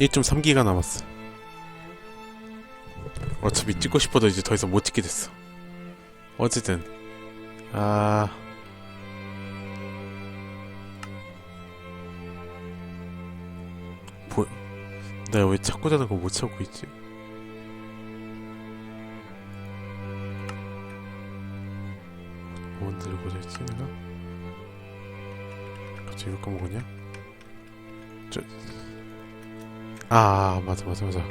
1.3기가 남았어. 어차피 찍고 싶어도 이제 더 이상 못 찍게 됐어. 어쨌든 아 뭐, 내가 왜 찾고 자는 거 못 찾고 있지? 뭔 들고 자있지 내가? 갑자기 이거 까먹었냐? 저... 아 맞아 맞아 맞아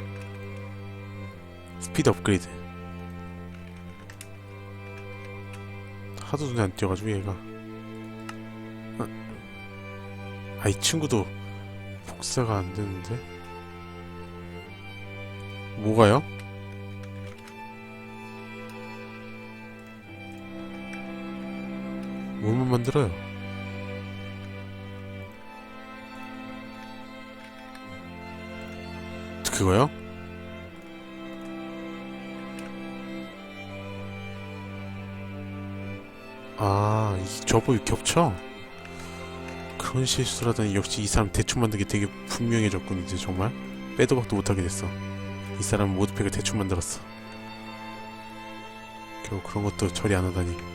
스피드 업그레이드 하도 눈에 안 띄어가지고 얘가 아이 친구도 복사가 안 되는데 뭐가요? 뭘만 만들어요? 그거요? 아, 이 저법이 겹쳐? 그런 실수라더니 역시 이 사람 대충 만들기 되게 분명해졌군 이제 정말 빼도 박도 못하게 됐어 이 사람은 모드팩을 대충 만들었어 겨우 그런 것도 처리 안 하다니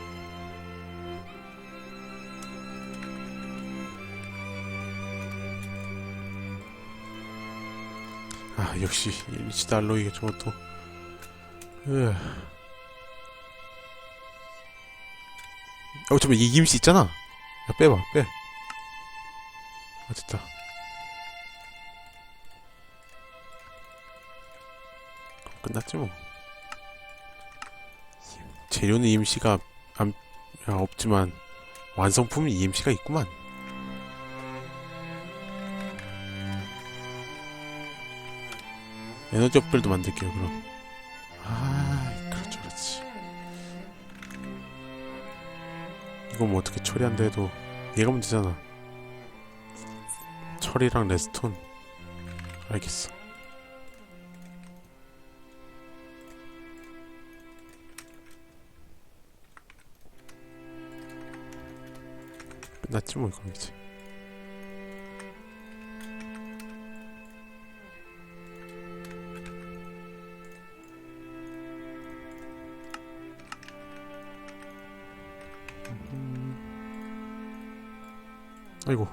역시 미치다 알로이가 저것도 으. 어 잠깐만 이 임시 있잖아 야 빼봐 빼 아, 됐다. 끝났지 뭐. 재료는 야, 없지만 완성품은 EMC가 있구만. 에너지 업글도 만들게요 그럼. 아, 그렇죠, 그렇지. 이건 뭐 어떻게 처리한다 해도 얘가 문제잖아. 철이랑 레스톤 알겠어 끝났지 뭐 이거 이제 아이고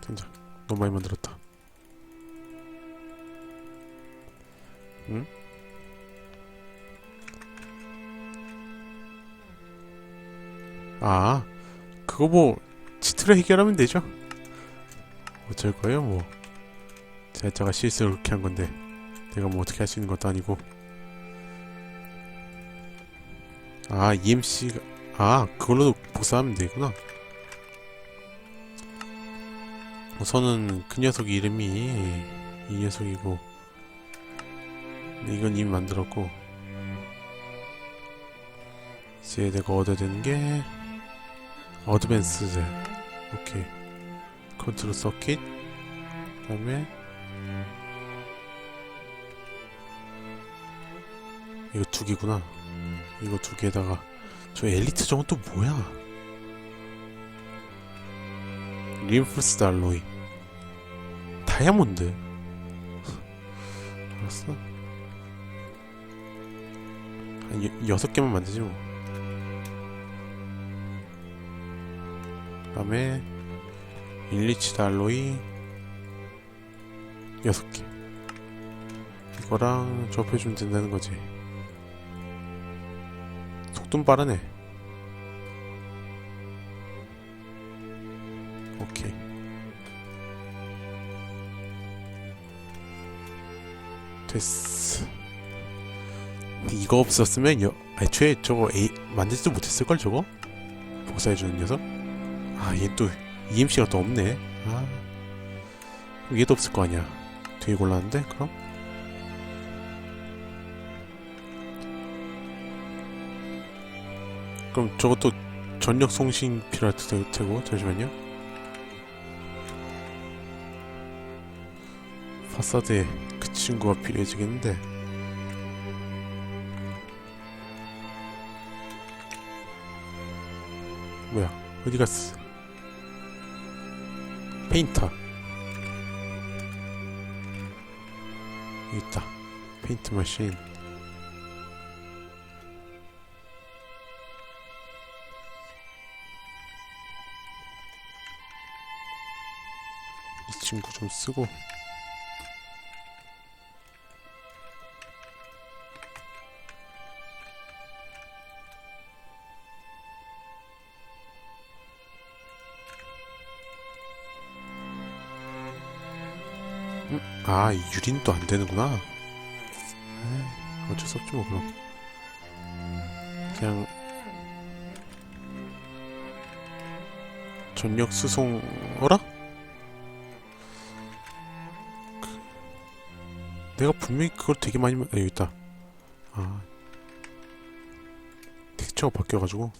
된장 너무 많이 만들었다. 응? 아, 그거 뭐 치트로 해결하면 되죠. 어쩔 거예요, 뭐. 제가 실수를 그렇게 한 건데 내가 뭐 어떻게 할 수 있는 것도 아니고. 아, EMC가 아, 그걸로 복사하면 되구나. 우선은 그 녀석 이름이 이 녀석이고 이건 이미 만들었고 이제 내가 얻어야 되는 게 어드밴스드 오케이. 컨트롤 서킷. 그 다음에 이거 두 개구나. 이거 두 개에다가 저 엘리트 저건 또 뭐야 림프스드 알로이. 다이아몬드? 알았어. 한 여, 여섯 개만 만들지 뭐. 그다음에 일리치드 알로이 여섯 개. 이거랑 접해주면 된다는 거지. 속도는 빠르네 오케이. 됐어. 이거 없었으면 여, 애초에 저거 A, 만들지도 못했을걸 저거? 복사해주는 녀석? 아 얘 또 EMC가 또 없네 아 얘도 없을 거 아니야 되게 곤란한데 그럼? 그럼 저것도 전력 송신 필요할 테- 테고 잠시만요 파사드에 그 친구가 필요해지겠는데. 뭐야 어디 갔어? 페인터. 여기 있다. 페인트 머신. 이 친구 좀 쓰고 아, 이 유린도 안 되는구나. 에이, 어쩔 수 없지 뭐 그럼. 그냥 전력 수송 어라? 그- 내가 분명히 그걸 되게 많이 마- 아, 여기 있다. 아, 텍스처가 바뀌어가지고.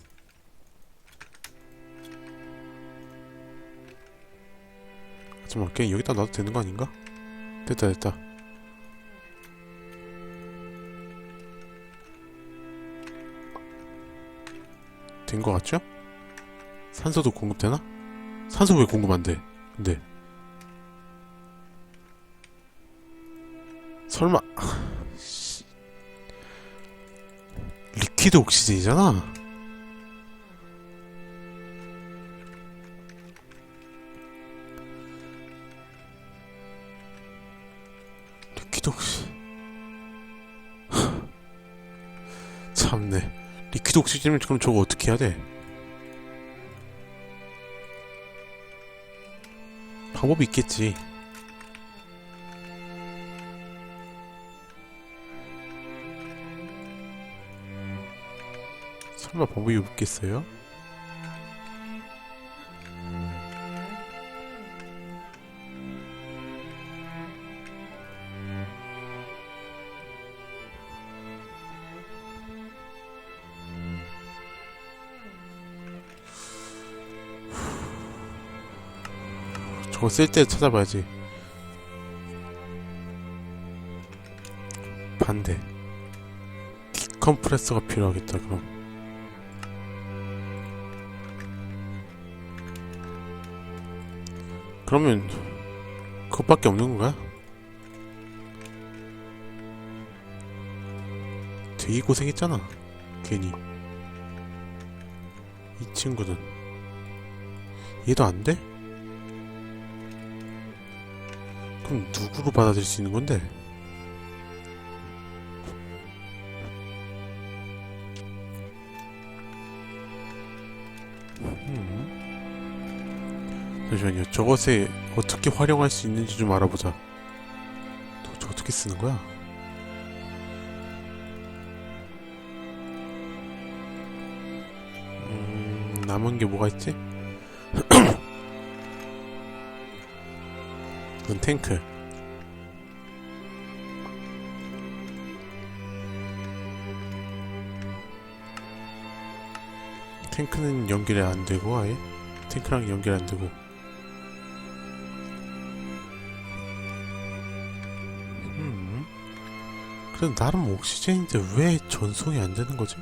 잠깐만, 그냥 여기다 놔도 되는 거 아닌가? 됐다 됐다 된 거 같죠? 산소도 공급되나? 산소 왜 공급 안 돼? 근데 설마 씨. 리퀴드 옥시젠이잖아 리퀴드 옥시 참네 옥시즌이면 그럼 저거 어떻게 해야 돼? 방법이 있겠지 설마 방법이 없겠어요? 저거 쓸 때 찾아봐야지. 반대. 디컴프레서가 필요하겠다, 그럼. 그러면, 그것밖에 없는 건가? 되게 고생했잖아. 괜히. 이 친구는. 얘도 안 돼? 그럼 누구로 받아들일 수 있는 건데? 음. 잠시만요. 저것에 어떻게 활용할 수 있는지 좀 알아보자. 또, 저 어떻게 쓰는 거야? 음, 남은 게 뭐가 있지? 그건 탱크. 탱크는 연결이 안 되고 아예 탱크랑 연결 안 되고. 음. 그래도 나름 옥시젠인데 왜 전송이 안 되는 거지?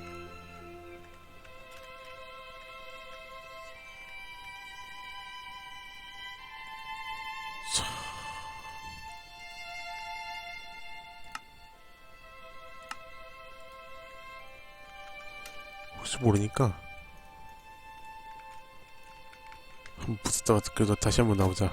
모르니까 한번 부쉈다가 그래도 다시 한번 나오자.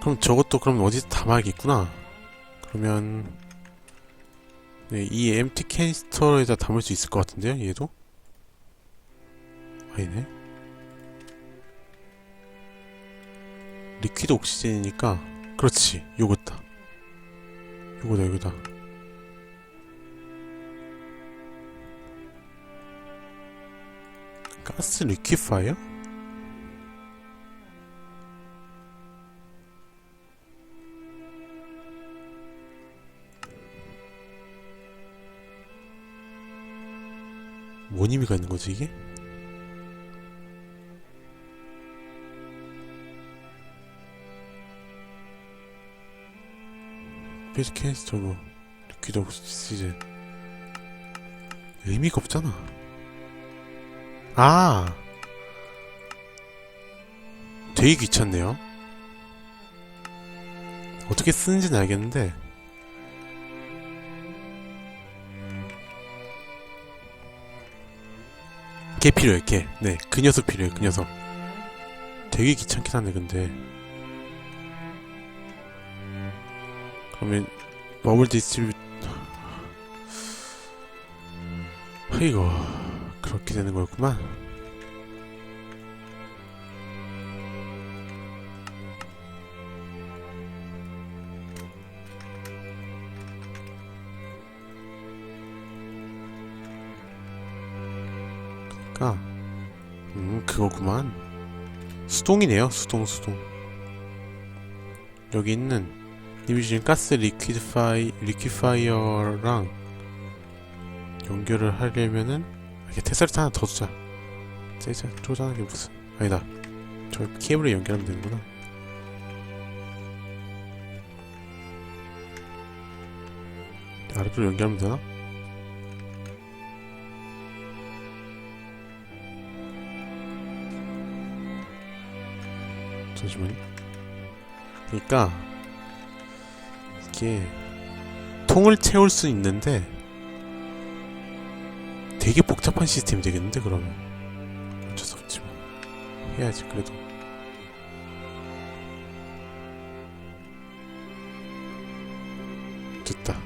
그럼 저것도 그럼 어디서 담아야겠구나. 그러면 네, 이 엠티 캐니스터에다 담을 수 있을 것 같은데요, 얘도? 아니네. 리퀴드 옥시젠이니까, 그렇지, 요거다. 요거다, 요거다. 가스 리퀴파이어? 뭔 의미가 있는 거지, 이게? 캐니스터 뭐 리퀴드 옥시즌. 의미가 없잖아. 아! 되게 귀찮네요. 어떻게 쓰는지는 알겠는데 걔 필요해 걔 네 그 녀석 필요해 그 녀석. 되게 귀찮긴 하네 근데. 그러면 버블 디스트리뷰 이거 그렇게 되는 거였구만 그니까 음 그거구만 수동이네요 수동 수동 여기 있는 디비전 가스 리퀴드파이 리퀴파이어랑 연결을 하려면은 이렇게 테스트 하나 더 두자. 째자 쪼잔한 게 무슨 아니다. 저 케이블에 연결하면 되는구나. 아래로 연결하면 되나? 잠시만요. 그러니까 이게 통을 채울 수 있는데 되게 복잡한 시스템이 되겠는데 그러면? 어쩔 수 없지 뭐. 해야지 그래도. 됐다.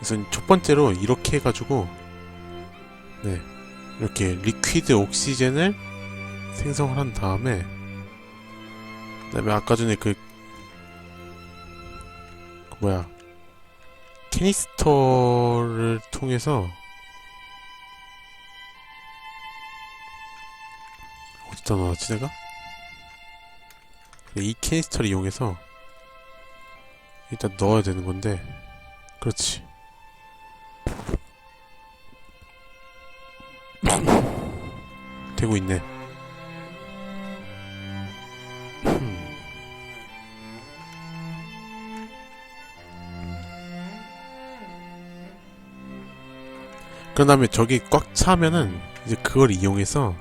우선 첫 번째로 이렇게 해가지고 네 이렇게 리퀴드 옥시젠을 생성을 한 다음에 그다음에 아까 전에 그, 그 뭐야 캐니스터를 통해서 어디다 넣었지 내가? 이 캐니스터를 이용해서 일단 넣어야 되는 건데 그렇지 되고 있네 흠. 그런 다음에 저기 꽉 차면은 이제 그걸 이용해서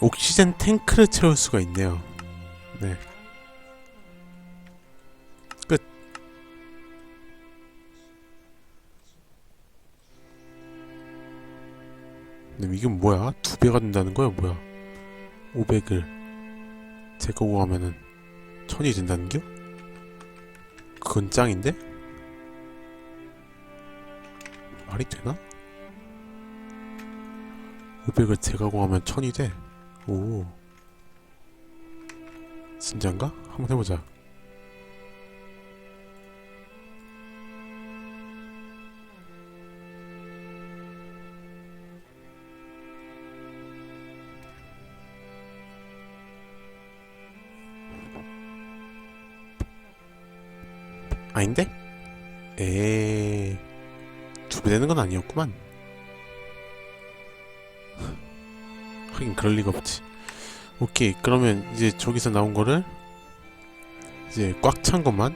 옥시젠 탱크를 채울 수가 있네요. 네. 근데 이게 뭐야? 두 배가 된다는 거야? 뭐야? 500을 제거하면은 1000이 된다는 겨? 그건 짱인데? 말이 되나? 500을 재가공하면 1000이 돼. 오. 진짠가? 한번 해보자. 되는 건 아니었구만. 하긴 그럴 리가 없지. 오케이. 그러면 이제 저기서 나온 거를 이제 꽉 찬 것만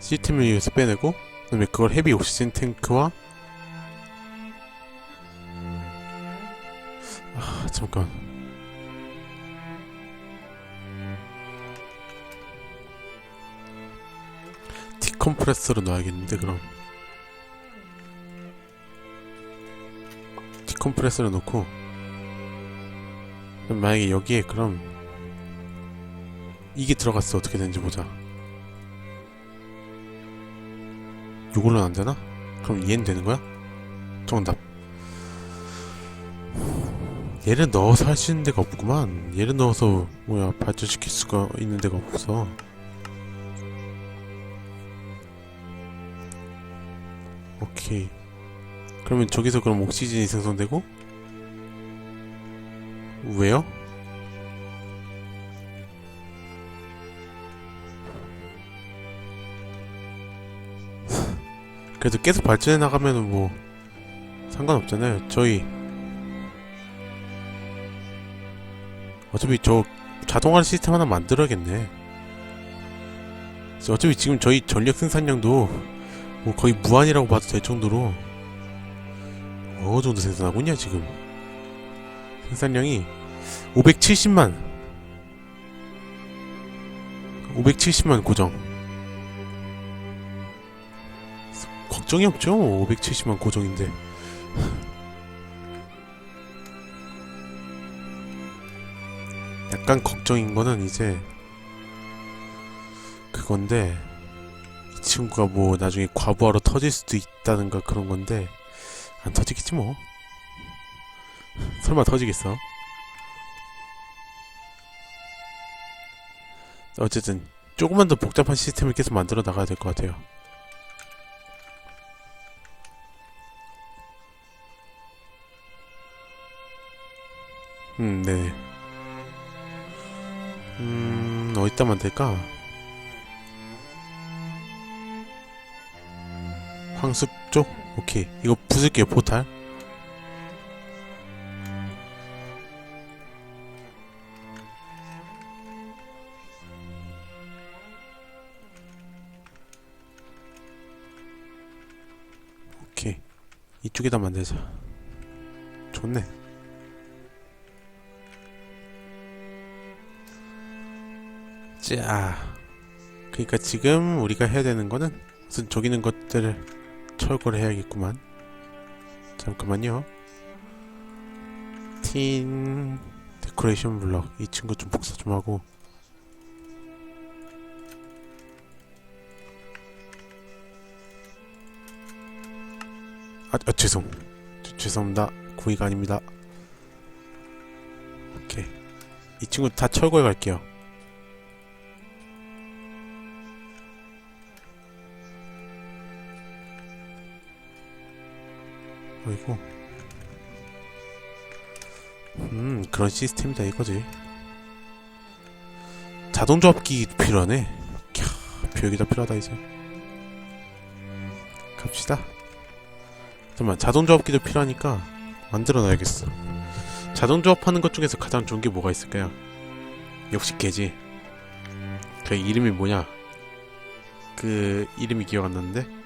시스템을 위해서 빼내고 그다음에 그걸 헤비 옥시젠 탱크와 아 잠깐 디컴프레서로 넣어야겠는데 그럼 컴프레서를 그럼 만약에 여기에 그럼 이게 들어갔어. 어떻게 되는지 보자. 요걸로는 안 되나? 그럼 얘는 되는 거야? 정답 얘를 넣어서 할 수 있는 데가 없구만. 얘를 넣어서 뭐야 발전시킬 수가 있는 데가 없어. 오케이 그러면 저기서 그럼 옥시즌이 생성되고 왜요? 그래도 계속 발전해 나가면은 뭐 상관없잖아요. 저희 어차피 저 자동화 시스템 하나 만들어야겠네. 어차피 지금 저희 전력 생산량도 뭐 거의 무한이라고 봐도 될 정도로 어느 정도 생산하고 있냐 지금? 생산량이 570만. 570만 고정. 걱정이 없죠 570만 고정인데. 약간 걱정인 거는 이제 그건데 이 친구가 뭐 나중에 과부하로 터질 수도 있다는가 그런 건데 안 터지겠지 뭐 설마 터지겠어 어쨌든 조금만 더 복잡한 시스템을 계속 만들어 나가야 될 것 같아요 음, 네. 음, 어디다 만들까? 황숲 쪽? 오케이. 이거 부술게요, 포탈. 오케이. 이쪽에다 만들자. 좋네. 자, 그러니까 지금 우리가 해야 되는 거는 우선 저기 있는 것들을 철거를 해야겠구만. 잠깐만요. 틴 데코레이션 블럭. 이 친구 좀 복사 좀 하고. 아, 아 죄송. 죄- 죄송합니다. 구이가 아닙니다. 오케이. 이 친구 다 철거해 갈게요 어이구. 음, 그런 시스템이다 이거지. 자동조합기 필요하네. 캬, 벽이다 필요하다 이제. 갑시다. 잠깐만, 자동조합기도 필요하니까 만들어놔야겠어. 자동조합하는 것 중에서 가장 좋은 게 뭐가 있을까요? 역시 개지. 그 이름이 뭐냐? 그 이름이 기억 안 나는데.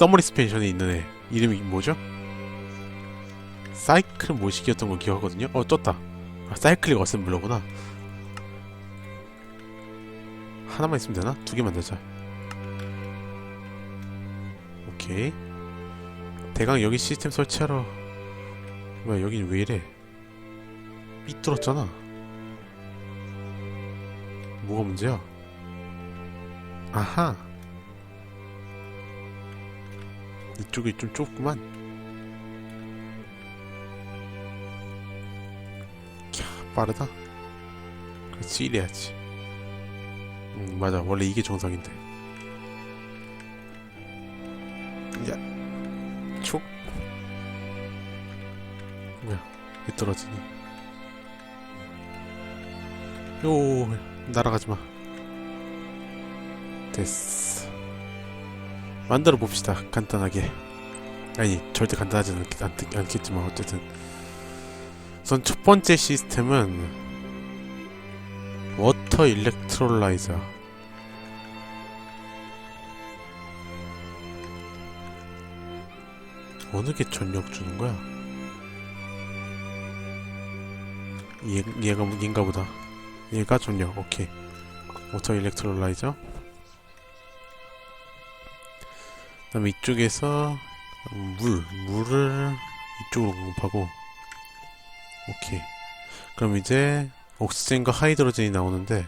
서머 리 스펜션에 있는 애. 이름이 뭐죠? 사이클 모식이었던 걸 기억하거든요? 어 떴다. 아, 사이클릭 어셈블러구나. 하나만 있으면 되나? 두 개 만들자 오케이. 대강 여기 시스템 설치하러. 뭐야 여긴 왜 이래? 삐뚤었잖아. 뭐가 문제야? 아하 이쪽이 좀 좁구만. 캬, 빠르다. 그렇지, 이래야지. 음, 맞아. 원래 이게 정상인데. 야, 촉. 뭐야, 왜 떨어지니? 요, 날아가지 마. 됐어. 만들어 봅시다. 간단하게. 아니 절대 간단하지 않, 않, 않 겠지만 어쨌든 우선 첫 번째 시스템은 워터 일렉트롤라이저 어느 게 전력 주는 거야? 얘, 얘가 얘인가 보다 얘가 전력 오케이 워터 일렉트롤라이저 그다음에 이쪽에서 물 물을 이쪽으로 공급하고 오케이. 그럼 이제 옥시젠과 하이드로젠이 나오는데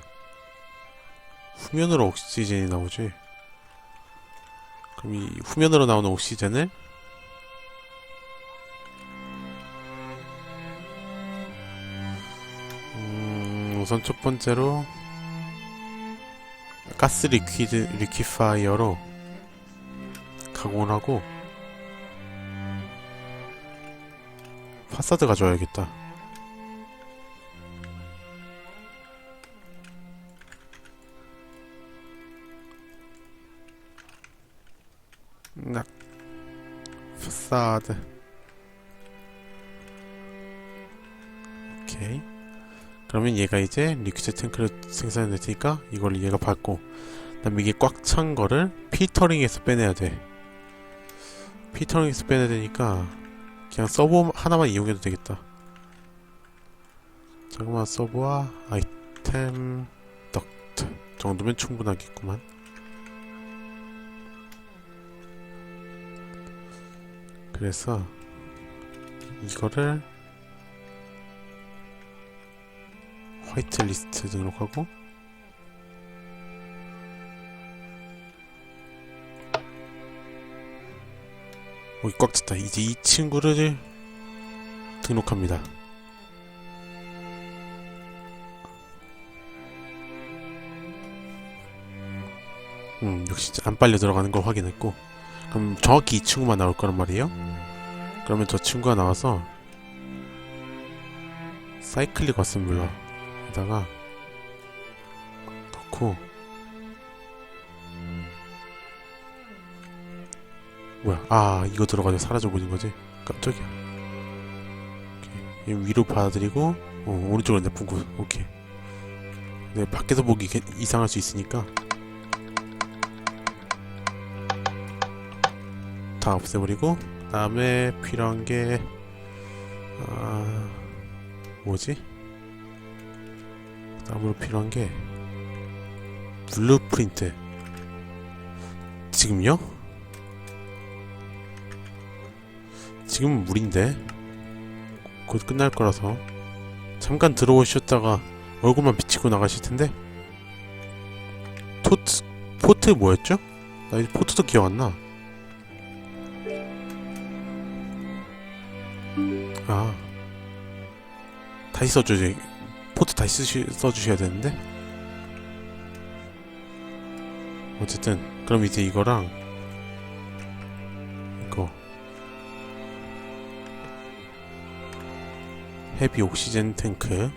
후면으로 옥시젠이 나오지. 그럼 이 후면으로 나오는 옥시젠을 음, 우선 첫 번째로 가스 리퀴드 리퀴파이어로 가공을 하고 파사드 가져와야겠다. 나 파사드. 오케이. 그러면 얘가 이제 리퀴드 탱크를 생산해 테니까 이걸 얘가 받고 그다음에 이게 꽉 찬 거를 피터링에서 빼내야 돼 피터링에서 빼내야 되니까 그냥 서버 하나만 이용해도 되겠다. 자그마한 서버와 아이템 덕트 정도면 충분하겠구만. 그래서 이거를 화이트 리스트 등록하고 여기 꽉 찼다. 이제 이 친구를 등록합니다. 음 역시 안 빨려 들어가는 걸 확인했고. 그럼 정확히 이 친구만 나올 거란 말이에요? 그러면 저 친구가 나와서 사이클릭 어셈블러 에다가 넣고 뭐야 아 이거 들어가지고 사라져 버린 거지 깜짝이야 오케이. 얘 위로 받아들이고 어, 오른쪽으로 내뿜고 오케이 네 밖에서 보기 개- 이상할 수 있으니까 다 없애버리고 다음에 필요한 게 아, 뭐지? 다음으로 필요한 게 블루프린트 지금요? 지금은 물인데 곧 끝날 거라서 잠깐 들어오셨다가 얼굴만 비치고 나가실 텐데 토트 포트 뭐였죠? 나 이제 포트도 기억 안 나. 아 다시 써주지 포트 다시 쓰시, 써주셔야 되는데 어쨌든 그럼 이제 이거랑 헤비 옥시젠 탱크